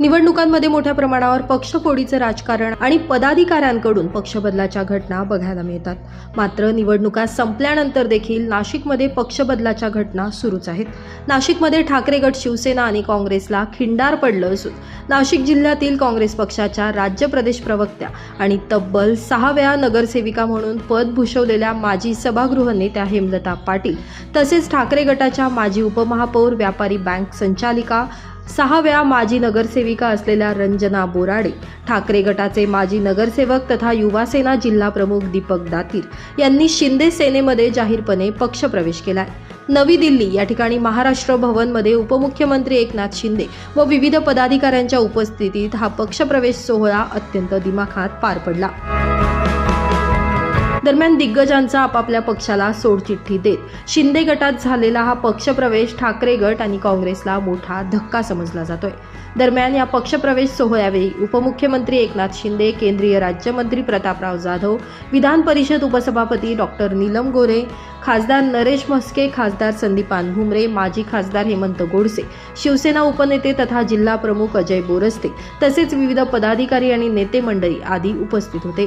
निवडणुकांमध्ये मोठ्या प्रमाणावर पक्षफोडीचं राजकारण आणि पदाधिकाऱ्यांकडून पक्षबदलाच्या घटना बघायला मिळतात. मात्र निवडणुका संपल्यानंतर देखील नाशिकमध्ये पक्षबदलाच्या घटना सुरूच आहेत. नाशिकमध्ये ठाकरे गट शिवसेना आणि काँग्रेसला खिंडार पडलं असून नाशिक जिल्ह्यातील काँग्रेस पक्षाच्या राज्य प्रदेश प्रवक्त्या आणि तब्बल सहा वेळा नगरसेविका म्हणून पद भूषवलेल्या माजी सभागृह नेत्या हेमलता पाटील तसेच ठाकरे गटाच्या माजी उपमहापौर व्यापारी बँक संचालिका सहा वेळा माजी नगरसेविका असलेल्या रंजना बोराडे ठाकरे गटाचे माजी नगरसेवक तथा युवासेना जिल्हा प्रमुख दीपक दातीर यांनी शिंदे सेनेमध्ये जाहीरपणे पक्षप्रवेश केलाय. नवी दिल्ली या ठिकाणी महाराष्ट्र भवनमध्ये उपमुख्यमंत्री एकनाथ शिंदे व विविध पदाधिकाऱ्यांच्या उपस्थितीत हा पक्षप्रवेश सोहळा अत्यंत दिमाखात पार पडला. दरम्यान दिग्गजांचा आपापल्या पक्षाला सोडचिठ्ठी देत. शिंदे गटात झालेला हा पक्षप्रवेश ठाकरे गट आणि काँग्रेसला मोठा धक्का समजला जातोय. दरम्यान या पक्षप्रवेश सोहळ्यावेळी उपमुख्यमंत्री एकनाथ शिंदे केंद्रीय राज्यमंत्री प्रतापराव जाधव विधान परिषद उपसभापती डॉक्टर नीलम गोरे खासदार नरेश म्हस्के खासदार संदीपान भुमरे माजी खासदार हेमंत गोडसे शिवसेना उपनेते तथा जिल्हा प्रमुख अजय बोरस्ते तसेच विविध पदाधिकारी आणि नेते मंडळी आदी उपस्थित होते.